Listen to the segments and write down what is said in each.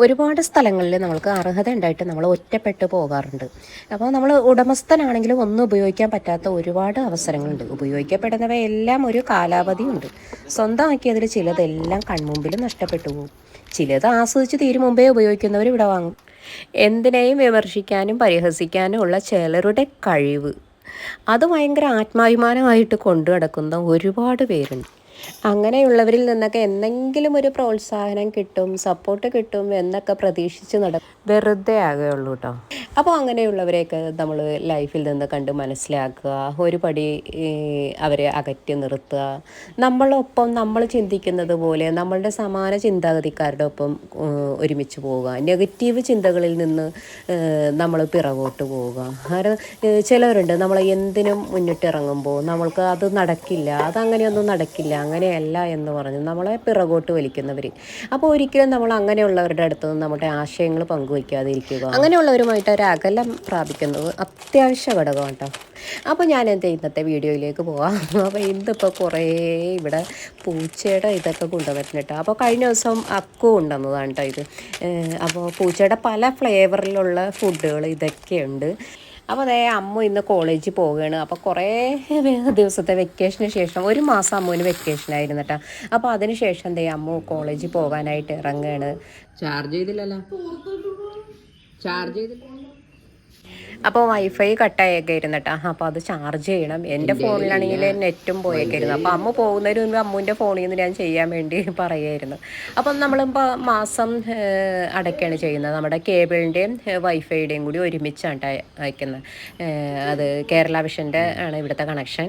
ഒരുപാട് സ്ഥലങ്ങളിൽ നമ്മൾക്ക് അർഹത ഉണ്ടായിട്ട് നമ്മൾ ഒറ്റപ്പെട്ട് പോകാറുണ്ട്. അപ്പോൾ നമ്മൾ ഉടമസ്ഥനാണെങ്കിലും ഒന്നും ഉപയോഗിക്കാൻ പറ്റാത്ത ഒരുപാട് അവസരങ്ങളുണ്ട്. ഉപയോഗിക്കപ്പെടുന്നവയെല്ലാം ഒരു കാലാവധിയുണ്ട് സ്വന്തമാക്കിയതിൽ ചിലതെല്ലാം കൺമുമ്പിൽ നഷ്ടപ്പെട്ടു പോകും. ചിലത് ആസ്വദിച്ച് തീരും മുമ്പേ ഉപയോഗിക്കുന്നവർ ഇവിടെ വാങ്ങും. എന്തിനേയും വിമർശിക്കാനും പരിഹസിക്കാനും ഉള്ള ചിലരുടെ കഴിവ്. അത് ഭയങ്കര ആത്മാഭിമാനമായിട്ട് കൊണ്ടു നടക്കുന്ന ഒരുപാട് പേരുണ്ട്. അങ്ങനെയുള്ളവരിൽ നിന്നൊക്കെ എന്തെങ്കിലും ഒരു പ്രോത്സാഹനം കിട്ടും സപ്പോർട്ട് കിട്ടും എന്നൊക്കെ പ്രതീക്ഷിച്ച് നടക്കും വെറുതെ ആകുകയുള്ളൂ കേട്ടോ അപ്പോൾ അങ്ങനെയുള്ളവരെയൊക്കെ നമ്മൾ ലൈഫിൽ നിന്ന് കണ്ട് മനസ്സിലാക്കുക ഒരു പടി അവരെ അകറ്റി നിർത്തുക. നമ്മളൊപ്പം നമ്മൾ ചിന്തിക്കുന്നത് പോലെ നമ്മളുടെ സമാന ചിന്താഗതിക്കാരുടെ ഒപ്പം ഒരുമിച്ച് പോവുക. നെഗറ്റീവ് ചിന്തകളിൽ നിന്ന് നമ്മൾ പിറകോട്ട് പോവുക. കാരണം ചിലവരുണ്ട് നമ്മൾ എന്തിനും മുന്നിട്ടിറങ്ങുമ്പോൾ നമ്മൾക്ക് അത് നടക്കില്ല അതങ്ങനെയൊന്നും നടക്കില്ല. അങ്ങനെയല്ല എന്ന് പറഞ്ഞ്. നമ്മളെ പിറകോട്ട് വലിക്കുന്നവർ അപ്പോൾ ഒരിക്കലും നമ്മൾ അങ്ങനെയുള്ളവരുടെ അടുത്ത് നിന്ന് നമ്മുടെ ആശയങ്ങൾ പങ്കുവയ്ക്കാതെ ഇരിക്കുക അങ്ങനെയുള്ളവരുമായിട്ട് ഒരു അകലം പ്രാപിക്കുന്നത് അത്യാവശ്യ ഘടകമാണ് കേട്ടോ അപ്പോൾ ഞാൻ എന്റെ ഇന്നത്തെ വീഡിയോയിലേക്ക് പോവാം. അപ്പോൾ ഇന്നിപ്പോൾ കുറേ ഇവിടെ പൂച്ചയുടെ ഇതൊക്കെ കൊണ്ടുവരുന്നുണ്ട് കേട്ടോ അപ്പോൾ കഴിഞ്ഞ ദിവസം അക്കു കൊണ്ടുവന്നതാണ് കേട്ടോ ഇത്. അപ്പോൾ പൂച്ചയുടെ പല ഫ്ലേവറിലുള്ള ഫുഡുകൾ ഇതൊക്കെയുണ്ട്. അപ്പോൾ അതേ അമ്മ ഇന്ന് കോളേജിൽ പോവുകയാണ്. അപ്പോൾ കുറേ ദിവസത്തെ വെക്കേഷന് ശേഷം ഒരു മാസം അമ്മുവിന് വെക്കേഷൻ ആയിരുന്നു കേട്ടോ അപ്പോൾ അതിന് ശേഷം എന്തേ അമ്മ കോളേജിൽ പോകാനായിട്ട് ഇറങ്ങുകയാണ് ചാർജ് ചെയ്തില്ലല്ലോ. ചാർജ് ചെയ്തില്ല. അപ്പോൾ വൈഫൈ കട്ടായൊക്കെ ഇരുന്നു കേട്ടോ അപ്പോൾ അത് ചാർജ് ചെയ്യണം. എന്റെ ഫോണിലാണെങ്കിൽ നെറ്റും പോയേക്കായിരുന്നു. അപ്പോൾ അമ്മ പോകുന്നതിന് മുമ്പ് അമ്മുവിന്റെ ഫോണിൽ നിന്ന് ഞാൻ ചെയ്യാൻ വേണ്ടി പറയായിരുന്നു അപ്പം നമ്മളിപ്പോൾ മാസം അടയ്ക്കാണ് ചെയ്യുന്നത്. നമ്മുടെ കേബിളിന്റെയും വൈഫൈയുടെയും കൂടി ഒരുമിച്ചാണ് അയക്കുന്നത്. അത് കേരള വിഷന്റെ ആണ് ഇവിടുത്തെ കണക്ഷൻ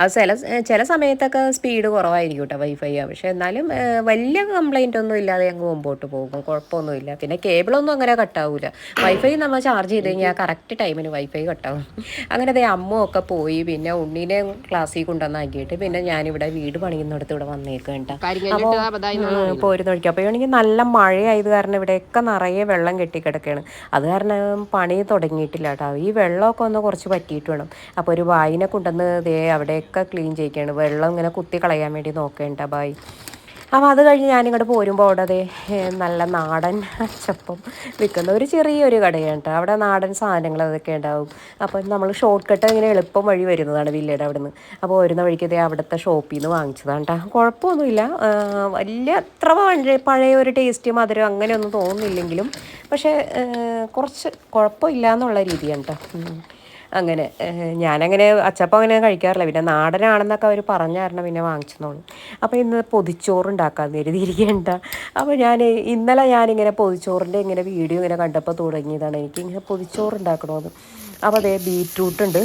അത് ചില ചില സമയത്തൊക്കെ സ്പീഡ് കുറവായിരിക്കും കേട്ടോ വൈഫൈ പക്ഷേ എന്നാലും വലിയ കംപ്ലൈന്റ് ഒന്നും ഇല്ലാതെ അങ്ങ് മുമ്പോട്ട് പോകും. കുഴപ്പമൊന്നുമില്ല. പിന്നെ കേബിളൊന്നും അങ്ങനെ കട്ടാവില്ല വൈഫൈ നമ്മൾ ചാർജ് ചെയ്ത് കഴിഞ്ഞാൽ കറക്റ്റ് ടൈമിന് വൈഫൈ കട്ടാവും അങ്ങനെ അതേ അമ്മ ഒക്കെ പോയി. പിന്നെ ഉണ്ണിനെ ക്ലാസ്സിൽ കൊണ്ടുവന്നാക്കിയിട്ട് പിന്നെ ഞാനിവിടെ വീട് പണിയുന്നിടത്ത് ഇവിടെ വന്നേക്കാം കേട്ടോ അബദ്ധായി പോരുന്ന വഴിക്ക്. അപ്പോൾ ആണെങ്കിൽ നല്ല മഴയായത് കാരണം ഇവിടെയൊക്കെ നിറയെ വെള്ളം കെട്ടിക്കിടക്കുകയാണ് അത് കാരണം പണി തുടങ്ങിയിട്ടില്ല കേട്ടോ ഈ വെള്ളമൊക്കെ ഒന്ന് കുറച്ച് പറ്റിയിട്ട് വേണം. അപ്പോൾ ഒരു വായിനെ കൊണ്ടുവന്ന് ദേ അവിടെയൊക്കെ ക്ലീൻ ചെയ്യിക്കുകയാണ് വെള്ളം ഇങ്ങനെ കുത്തി കളയാൻ വേണ്ടി നോക്കേണ്ട. ബായ് അപ്പോൾ അത് കഴിഞ്ഞ് ഞാനിങ്ങോട്ട് പോരുമ്പോൾ അവിടെ ദേ നല്ല നാടൻ അച്ചപ്പം വിൽക്കുന്ന ഒരു ചെറിയൊരു കടയാണ് കേട്ടോ അവിടെ നാടൻ സാധനങ്ങൾ അതൊക്കെ ഉണ്ടാവും. അപ്പോൾ നമ്മൾ ഷോർട്ട് കട്ട് ഇങ്ങനെ എളുപ്പം വഴി വരുന്നതാണ് വില്ലയുടെ അവിടെ നിന്ന് അപ്പോൾ വരുന്ന വഴിക്ക് ഇതേ അവിടുത്തെ ഷോപ്പിൽ നിന്ന് വാങ്ങിച്ചതാണ് കേട്ടോ കുഴപ്പമൊന്നുമില്ല വലിയ അത്ര പഴയ ഒരു ടേസ്റ്റ് മധുരം അങ്ങനെയൊന്നും തോന്നുന്നില്ലെങ്കിലും. പക്ഷേ കുറച്ച് കുഴപ്പമില്ല എന്നുള്ള രീതിയാണ് കേട്ടോ. അങ്ങനെ ഞാനങ്ങനെ അച്ചപ്പം അങ്ങനെ കഴിക്കാറില്ല. പിന്നെ നാടനാണെന്നൊക്കെ അവർ പറഞ്ഞായിരുന്നു പിന്നെ വാങ്ങിച്ചെന്നോളൂ. അപ്പോൾ ഇന്ന് പൊതിച്ചോറ് ഉണ്ടാക്കാമെന്ന് കരുതിയിരിക്കേണ്ട. അപ്പോൾ ഞാൻ ഇന്നലെ ഞാനിങ്ങനെ പൊതിച്ചോറിന്റെ ഇങ്ങനെ വീഡിയോ ഇങ്ങനെ കണ്ടപ്പോൾ തുടങ്ങിയതാണ്. എനിക്കിങ്ങനെ പൊതിച്ചോറ് ഉണ്ടാക്കണമെന്ന് അപ്പോൾ അതേ ബീറ്റ്റൂട്ട് ഉണ്ട്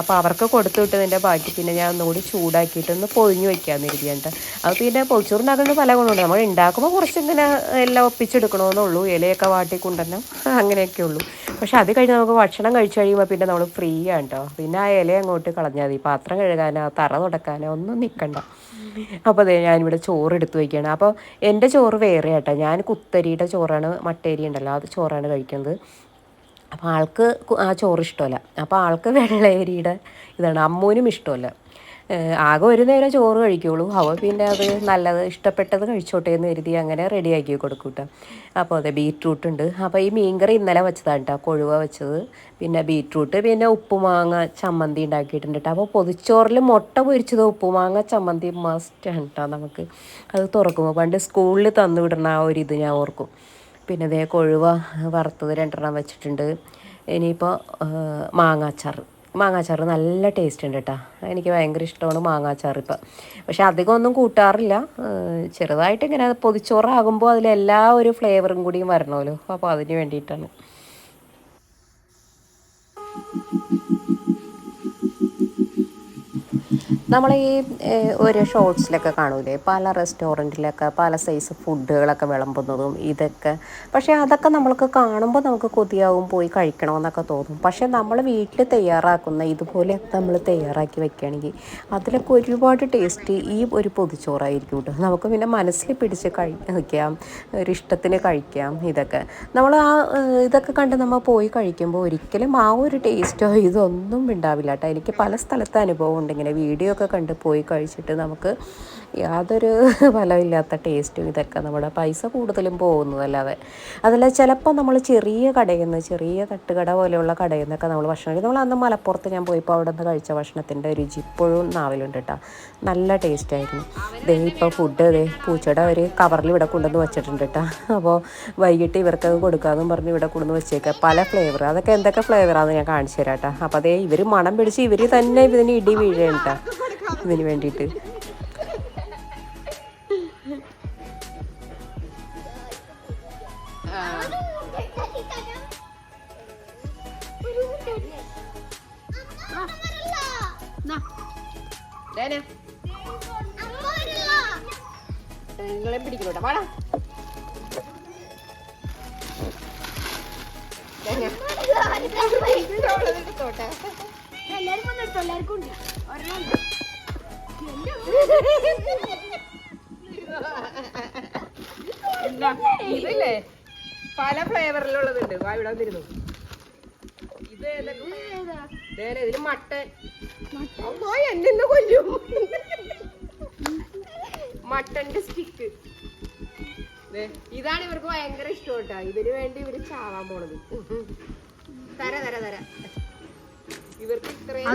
അപ്പോൾ അവർക്ക് കൊടുത്തു വിട്ടതിന്റെ ബാക്കി പിന്നെ ഞാൻ ഒന്നുകൂടി ചൂടാക്കിയിട്ട് ഒന്ന് പൊഴിഞ്ഞ് വെക്കാമെന്ന് കരുതിയാണ് അത് പിന്നെ പൊളിച്ചോറുണ്ടാക്കുന്നത് പല ഗുണമുണ്ട്. നമ്മൾ ഉണ്ടാക്കുമ്പോൾ കുറച്ചിങ്ങനെ എല്ലാം ഒപ്പിച്ചെടുക്കണമെന്നുള്ളൂ ഇലയൊക്കെ വാട്ടി കൊണ്ടുവരണം അങ്ങനെയൊക്കെ ഉള്ളൂ. പക്ഷെ അത് കഴിഞ്ഞ് നമുക്ക് ഭക്ഷണം കഴിച്ചു കഴിയുമ്പോൾ പിന്നെ നമ്മൾ ഫ്രീ ആണ് കേട്ടോ പിന്നെ ആ ഇല അങ്ങോട്ട് കളഞ്ഞാൽ മതി. പാത്രം കഴുകാനോ തറ തുടക്കാനോ ഒന്നും നിൽക്കണ്ട. അപ്പോൾ അതെ ഞാനിവിടെ ചോറ് എടുത്ത് വയ്ക്കുകയാണ് അപ്പോൾ എന്റെ ചോറ് വേറെ കേട്ടോ ഞാൻ കുത്തരിയുടെ ചോറാണ് മട്ടേരി ഉണ്ടല്ലോ അത് ചോറാണ് കഴിക്കുന്നത്. അപ്പോൾ ആൾക്ക് ആ ചോറ് ഇഷ്ടമല്ല. അപ്പോൾ ആൾക്ക് വെള്ളയരിയുടെ ഇതാണ് അമ്മൂനും ഇഷ്ടമല്ല. ആകെ ഒരു നേരം ചോറ് കഴിക്കുള്ളൂ. അവ പിന്നെ അത് നല്ലത് ഇഷ്ടപ്പെട്ടത് കഴിച്ചോട്ടെ എന്ന് കരുതി അങ്ങനെ റെഡിയാക്കി കൊടുക്കും കേട്ടോ അപ്പോൾ അതെ ബീറ്റ്റൂട്ട് ഉണ്ട്. അപ്പോൾ ഈ മീൻകറി ഇന്നലെ വെച്ചതാണ് കേട്ടോ കൊഴുവ വെച്ചത്. പിന്നെ ബീറ്റ്റൂട്ട് പിന്നെ ഉപ്പുമാങ്ങ ചമ്മന്തി ഉണ്ടാക്കിയിട്ടുണ്ട് കേട്ടോ അപ്പോൾ പൊതിച്ചോറിൽ മുട്ട പൊരിച്ചത് ഉപ്പുമാങ്ങ ചമ്മന്തി മസ്റ്റ് ആണ് കേട്ടോ നമുക്ക്. അത് തുറക്കുമ്പോൾ പണ്ട് സ്കൂളിൽ തന്നു വിടുന്ന ആ ഒരു ഇത് ഞാൻ ഓർക്കും. പിന്നെ ഇതേ കൊഴുവ വറുത്തത് രണ്ടെണ്ണം വെച്ചിട്ടുണ്ട്. ഇനിയിപ്പോൾ മാങ്ങാച്ചാർ മാങ്ങാച്ചാർ നല്ല ടേസ്റ്റ് ഉണ്ട് കേട്ടോ എനിക്ക് ഭയങ്കര ഇഷ്ടമാണ് മാങ്ങാച്ചാർ ഇപ്പം. പക്ഷെ അധികം ഒന്നും കൂട്ടാറില്ല. ചെറുതായിട്ട് ഇങ്ങനെ പൊതിച്ചോറാകുമ്പോൾ അതിലെല്ലാ ഒരു ഫ്ലേവറും കൂടിയും വരണമല്ലോ. അപ്പോൾ അതിന് വേണ്ടിയിട്ടാണ്. നമ്മൾ ഈ ഒരു ഷോർട്സിലൊക്കെ കാണൂലേ? പല റെസ്റ്റോറന്റിലൊക്കെ പല സൈസ് ഫുഡുകളൊക്കെ വിളമ്പുന്നതും ഇതൊക്കെ. പക്ഷേ അതൊക്കെ നമ്മൾക്ക് കാണുമ്പോൾ നമുക്ക് കൊതിയാവും പോയി കഴിക്കണമെന്നൊക്കെ തോന്നും. പക്ഷേ നമ്മൾ വീട്ടിൽ തയ്യാറാക്കുന്ന ഇതുപോലെ നമ്മൾ തയ്യാറാക്കി വെക്കുകയാണെങ്കിൽ അതിലൊക്കെ ഒരുപാട് ടേസ്റ്റ് ഈ ഒരു പൊതിച്ചോറായിരിക്കും കേട്ടോ. നമുക്ക് പിന്നെ മനസ്സിൽ പിടിച്ച് കഴിക്കാം വയ്ക്കാം ഒരു ഇഷ്ടത്തിന് കഴിക്കാം ഇതൊക്കെ. നമ്മൾ ആ ഇതൊക്കെ കണ്ട് നമ്മൾ പോയി കഴിക്കുമ്പോൾ ഒരിക്കലും ആ ഒരു ടേസ്റ്റോ ഇതൊന്നും ഉണ്ടാവില്ല കേട്ടോ. എനിക്ക് പല സ്ഥലത്തെ അനുഭവം ഉണ്ട് ഇങ്ങനെ വീഡിയോ ഒക്കെ കണ്ട് പോയി കഴിച്ചിട്ട് നമുക്ക് യാതൊരു ഫലമില്ലാത്ത ടേസ്റ്റും ഇതൊക്കെ നമ്മുടെ പൈസ കൂടുതലും പോകുന്നതല്ലാതെ. അതല്ല ചിലപ്പോൾ നമ്മൾ ചെറിയ കടയിൽ നിന്ന് ചെറിയ തട്ടുകട പോലെയുള്ള കടയിൽ നിന്നൊക്കെ നമ്മൾ ഭക്ഷണം കഴിക്കും. നമ്മൾ അന്ന് മലപ്പുറത്ത് ഞാൻ പോയപ്പോൾ അവിടെ നിന്ന് കഴിച്ച ഭക്ഷണത്തിന്റെ രുചി ഇപ്പോഴും നാവിലുണ്ട് കേട്ടോ നല്ല ടേസ്റ്റ് ആയിരുന്നു. ദേ ഇപ്പോൾ ഫുഡ് ദേ പൂച്ചയുടെ ഒരു കവറിൽ ഇവിടെ കൊണ്ടുവന്ന് വെച്ചിട്ടുണ്ട് കേട്ടോ അപ്പോൾ വൈകിട്ട് ഇവർക്ക് കൊടുക്കാമെന്നും പറഞ്ഞ് ഇവിടെ കൊണ്ടുവന്ന് വെച്ചേക്കുക പല ഫ്ലേവർ അതൊക്കെ എന്തൊക്കെ ഫ്ലേവറാണെന്ന് ഞാൻ കാണിച്ചു തരാം കേട്ടോ അപ്പോൾ അതേ ഇവർ മണം പിടിച്ച് ഇവർ തന്നെ ഇതിന് ഇടി വീഴേണ്ട ഇതിന് വേണ്ടിയിട്ട്. നിങ്ങളെ പിടിക്കണോട്ടാ. പാടാ വന്നെടുത്തോ എല്ലാവർക്കും ഉണ്ട്. ഒരെണ്ണം ഇതില്ലേ? പല ഫ്ലേവറിലുള്ളതുണ്ട്. വാ ഇവിടെ വന്നിരുന്നു. ഇത് ഏതൊക്കെ? ഇതിൽ മട്ടൻ. എന്നെ കൊല്ലും. മട്ടന്റെ സ്റ്റിക്ക്. ഇതാണ് ഇവർക്ക് ഭയങ്കര ഇഷ്ടം കേട്ടോ. ഇതിന് വേണ്ടി ഇവർ ചാവാൻ പോണത്. തര തര തര. ഇവർക്ക് ഇത്രയും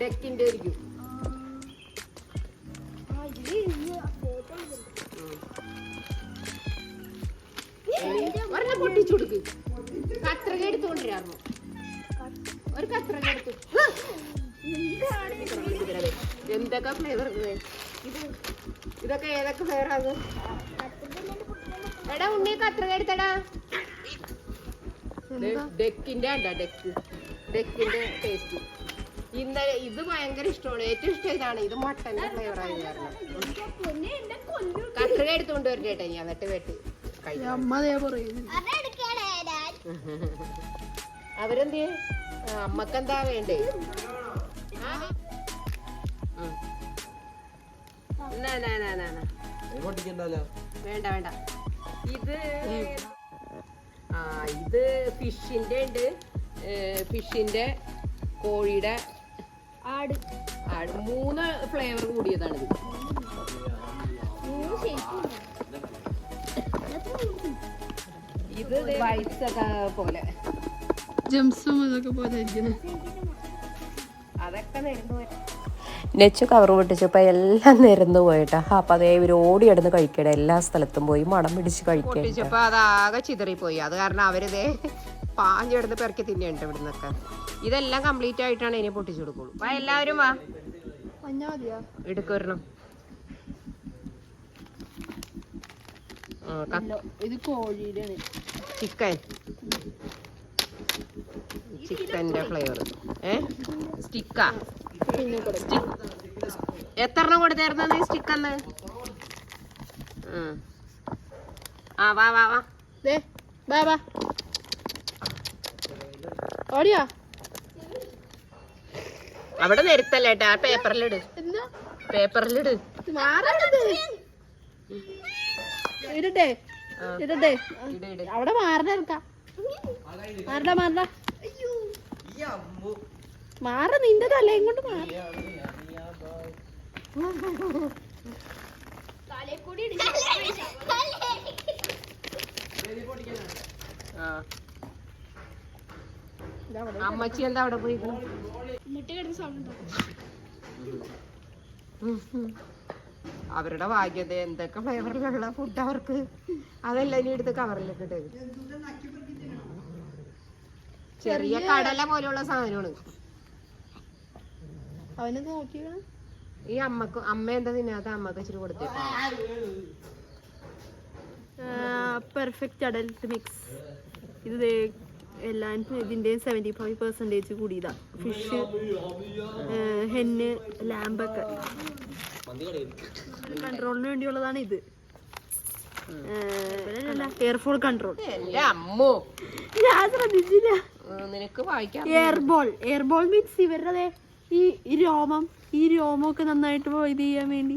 ഡെക്കിന്റെ. ആയിരിക്കും. ഒരെണ്ണം പൊട്ടിച്ചു കൊടുക്ക്. കത്രക എടുത്തുകൊണ്ടിരായിരുന്നു ഒരു കത്രക എടുത്തു. എന്തൊക്കെ ഫ്ലേവർ ഇത്? ഇതൊക്കെ ഏതൊക്കെ ഫ്ലേവർ ആകും എടാ ഉണ്ണി കത്രക എടുത്തടാ. ഡെക്കിന്റെ അല്ല ഡെക്ക്. ഡെക്കിന്റെ ടേസ്റ്റ് ഇന്നലെ ഇത് ഭയങ്കര ഇഷ്ടമാണ്. ഏറ്റവും ഇഷ്ടം ഇതാണ്. ഇത് മട്ടന്റെ ഫ്ലേവർ ആയിരുന്നു കാരണം എടുത്തുകൊണ്ട് വരും കത്രക എടുത്തുകൊണ്ട് വരട്ടെ ഞാൻ എന്നിട്ട് വെട്ടി. അവരെന്ത് അമ്മക്കെന്താ വേണ്ടേ. വേണ്ട വേണ്ട. ഇത് ആ ഇത് ഫിഷിന്റെ ഉണ്ട്. ഫിഷിന്റെ കോഴിയുടെ ആട്. ആട്. മൂന്ന് ഫ്ലേവർ കൂടിയതാണ് ഇത്. ഇത് വൈറ്റ്സ് ഒക്കെ പോലെ. ജംസും അതൊക്കെ പോലെ അതൊക്കെ നേരുന്നു നെച്ച് കവർ പൊട്ടിച്ചപ്പോൾ എല്ലാം നിരന്ന് പോയിട്ടാ. അപ്പം അതേ ഇവർ ഓടിയടന്ന് കഴിക്കട. എല്ലാ സ്ഥലത്തും പോയി മണം പിടിച്ച് കഴിക്കുക പൊട്ടിച്ചപ്പോ അതാകെ ചിതറിപ്പോയി. അത് കാരണം അവരിതേ പാഞ്ഞെടുത്ത് പെറക്കി തിന്നുണ്ട് ഇവിടെ നിന്നൊക്കെ ഇതെല്ലാം കംപ്ലീറ്റ് ആയിട്ടാണ് ഇനി പൊട്ടിച്ചു കൊടുക്കുള്ളൂ. വാ എല്ലാവരും വാ. എടുക്കൊരെണ്ണം ഇത് കോഴിയുടെ ചിക്കൻ. ചിക്കന്റെ ഫ്ലേവർ ഏ? സ്റ്റിക്കാ. എത്ര എണ്ണം കൊടുത്തായിരുന്നു നീ സ്റ്റിക്കന്ന്? ആ. വാ വാ വാ. ദേ ബാ ബാ ഓടിയോ? അവിടെ നിരുത്തല്ലേ ആ പേപ്പറിലിട്. എന്താ? പേപ്പറിലിട്. ഇടട്ടെ ഇടട്ടെ. ഇട് ഇട്. അവിടെ മാറണ മാറണ മാറണ മാറ നിന്റെ തലയും ഇങ്ങോട്ട് മാറി. അമ്മച്ചി എന്താ അവിടെ പോയി മുട്ട കിടന്ന് സൗണ്ട് അവരുടെ ഭാഗ്യത എന്തൊക്കെ ഫ്ലേവറിലുള്ള ഫുഡ് അവർക്ക്. അതെല്ലാം ഇനി എടുത്ത് കവറിലേക്ക് ഇട്ട് ചെറിയ കടല പോലെയുള്ള സാധനമാണ്. അവനെ നോക്കിയാണ് ഈ അമ്മയ്ക്ക് അമ്മ എന്താ തിന്നാത്ത? അമ്മയ്ക്ക് ഇച്ചിരി കൊടുത്തേ. പെർഫെക്റ്റ് അഡൽട്ട് മിക്സ് ഇത് ദേ എല്ലാം ഇതിന്റെയും സെവന്റി ഫൈവ് പെർസെന്റേജ് കൂടിയതാ ഫിഷ് ഹെന്ന് ലാമ്പൊക്കെ കൺട്രോളിന് വേണ്ടിയുള്ളതാണ് ഇത്. എയർഫോൾ കൺട്രോൾ അമ്മോ. ഞാൻ ശ്രദ്ധിച്ചില്ല. നിനക്ക് വായിക്കാം എയർബോൾ എയർബോൾ മീൻസ് ഇവരുടെ ദേ ഈ ഈ രോമം ഈ രോമമൊക്കെ നന്നായിട്ട് ഇത് ചെയ്യാൻ വേണ്ടി.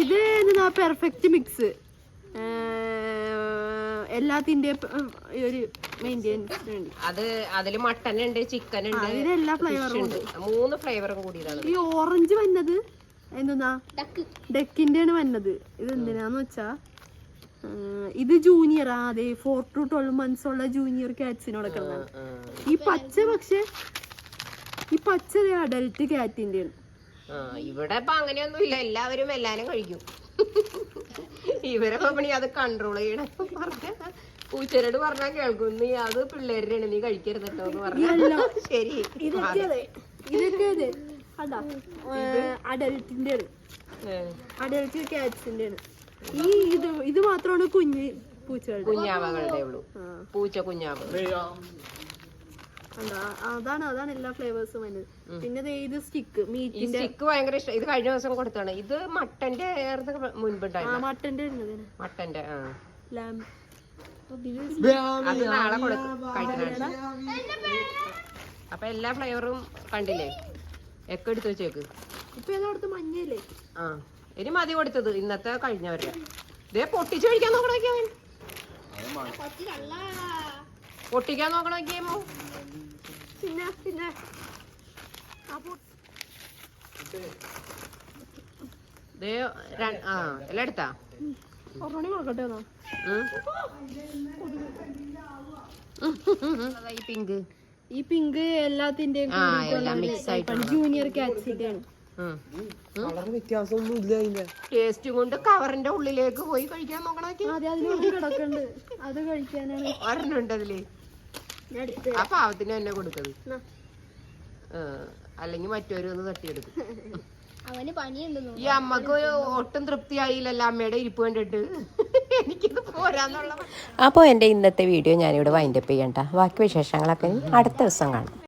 ഇത് പെർഫെക്റ്റ് മിക്സ് എല്ലാത്തിന്റെ ഒരു മെയിന്റെനൻസിന് വേണ്ടി. അത് അതിൽ മട്ടൻ ഉണ്ട് ചിക്കൻ ഉണ്ട് അതിലെല്ലാ ഫ്ലേവറും ഉണ്ട്. മൂന്ന് ഫ്ലേവറും കൂടിയതാണ്. ഈ ഓറഞ്ച് വന്നത് എന്തെന്നാ? ഡക്ക്. ഡെക്കിന്റെ ആണ് വന്നത്. ഇത് എന്തിനാന്ന് വെച്ചാ ഇത് ജൂനിയർ അതെ ഫോർ ടു ട്വൽവ് മന്ത്സ് ഉള്ള ജൂനിയർ കാറ്റ്സിനോടൊക്കെ ഉള്ളതാണ് ഈ പച്ച പക്ഷെ ഈ പച്ച അഡൽട്ട് ആ, ഇവിടെ ഇപ്പൊ അങ്ങനെയൊന്നും ഇല്ല എല്ലാവരും എല്ലാരും കഴിക്കും. ഇവരെ പണി അത് കൺട്രോൾ ചെയ്യണം പറഞ്ഞ പൂച്ചരോട് പറഞ്ഞാൽ കേൾക്കും. നീ അത് പിള്ളേരുടെ നീ കഴിക്കരുത് കേട്ടോ എന്ന് ശരി. ഇതൊക്കെ അതെ. അഡൽട്ടിന്റെ ആണ് അഡൽട്ട് കാറ്റ്സിന്റെ ആണ് ഈ ഇത് ഇത് മാത്രമാണ് കുഞ്ഞ് പൂച്ചകളുടെ. കുഞ്ഞാവകളുടെ ഉള്ളൂ. പൂച്ച കുഞ്ഞാവ്. അതാണ് അതാണ് എല്ലാ ഫ്ലേവേഴ്സും വരുന്നത് പിന്നെ ഇത് സ്റ്റിക്ക് മീറ്റിന്റെ. സ്റ്റിക്ക് ഭയങ്കര ഇഷ്ടം. ഇത് കഴിഞ്ഞ ദിവസം കൊടുത്താണ് ഇത് മട്ടന്റെ മുൻപുണ്ടായിരുന്നു മട്ടന്റെ മട്ടന്റെ അത് നാളെ കൊടുക്കും. അപ്പൊ എല്ലാ ഫ്ലേവറും കണ്ടില്ലേ? ഒക്കെ എടുത്ത് വെച്ചേക്ക്. ഇപ്പൊ ഏതോടത്ത് മഞ്ഞയില്ലേ? ആ. ഇനി മതി കൊടുത്തത്. ഇന്നത്തെ കഴിഞ്ഞവരുടെ. ഇതേ പൊട്ടിച്ചു കഴിക്കാൻ നോക്കണോക്കിയ പൊട്ടിക്കാൻ നോക്കണോക്കിയമോ പിന്നെ പിന്നെ. ആ എല്ലാം എടുത്താ? ഈ പിങ്ക് ഈ പിങ്ക് എല്ലാത്തിന്റെയും ജൂനിയർ കാറ്റ്സിന്റെ മിക്സ് ആയിട്ടാണ് വ്യത്യാസമൊന്നും ഇല്ല അതിന്റെ ടേസ്റ്റ് കൊണ്ട് കവറിന്റെ ഉള്ളിലേക്ക് പോയി കഴിക്കാൻ നോക്കണോക്കി? കിടക്കണ്ട്. അത് കഴിക്കാനാണ്. ഒരെണ്ണം ഉണ്ട് അതിൽ ആ പാവത്തിന് തന്നെ കൊടുത്തത്. അല്ലെങ്കിൽ മറ്റൊരു തട്ടിയെടുക്കും. അവന് പണിയുണ്ടെന്നു ഈ അമ്മയ്ക്ക് ഒട്ടും തൃപ്തിയായില്ലല്ലോ അമ്മയുടെ ഇരിപ്പ് കണ്ടിട്ട്. എനിക്കിത് പോരാന്നുള്ള അപ്പോൾ എന്റെ ഇന്നത്തെ വീഡിയോ ഞാനിവിടെ വൈൻഡപ്പ് ചെയ്യണ്ട. ബാക്കി വിശേഷങ്ങളൊക്കെ അടുത്ത ദിവസം കാണാം.